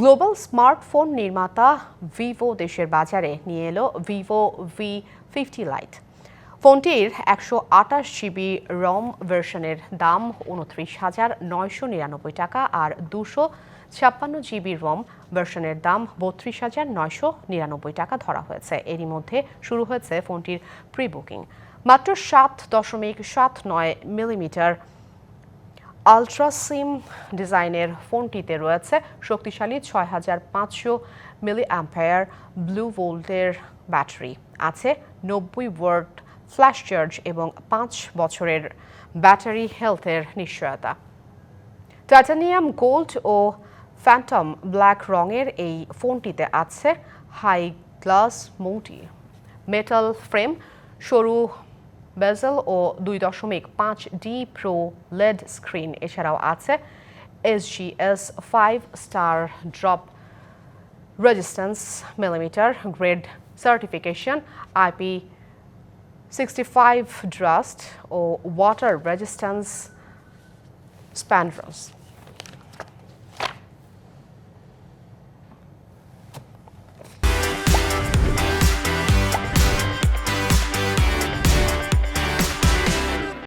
Global smartphone নির্মাতা Vivo দেশের বাজারে নিয়ে এলো ভিভো ভি ফিফটি লাইট ফোনটির একশো আটাশ জিবি রম ভার্সনের দাম উনত্রিশ হাজার নয়শো নিরানব্বই টাকা আর দুশো ছাপ্পান্ন জিবি রম ভার্সনের দাম বত্রিশ হাজার নয়শো নিরানব্বই টাকা ধরা হয়েছে। এরই মধ্যে শুরু হয়েছে ফোনটির প্রি বুকিং মাত্র সাত দশমিক সাত নয় মিলিমিটার আলট্রাসিম ডিজাইনের ফোনটিতে রয়েছে, শক্তিশালী ছয় হাজার পাঁচশো মিলি অ্যাম্পায়ার ব্লু ভোল্টের ব্যাটারি আছে, নব্বই ওয়ার্ড ফ্ল্যাশ চার্জ এবং পাঁচ বছরের ব্যাটারি হেলথের নিশ্চয়তা। টাইটানিয়াম গোল্ড ও ফ্যান্টম ব্ল্যাক রঙের এই ফোনটিতে আছে হাই গ্লাস মৌটি মেটাল ফ্রেম সরু বেজেল ও দুই দশমিক পাঁচ ডি প্রো লেড স্ক্রিন এছাড়াও আছে SGS five star drop resistance millimetre grade certification IP sixty five dust ও ওয়াটার রেজিস্ট্যান্স স্প্যান্ড্রস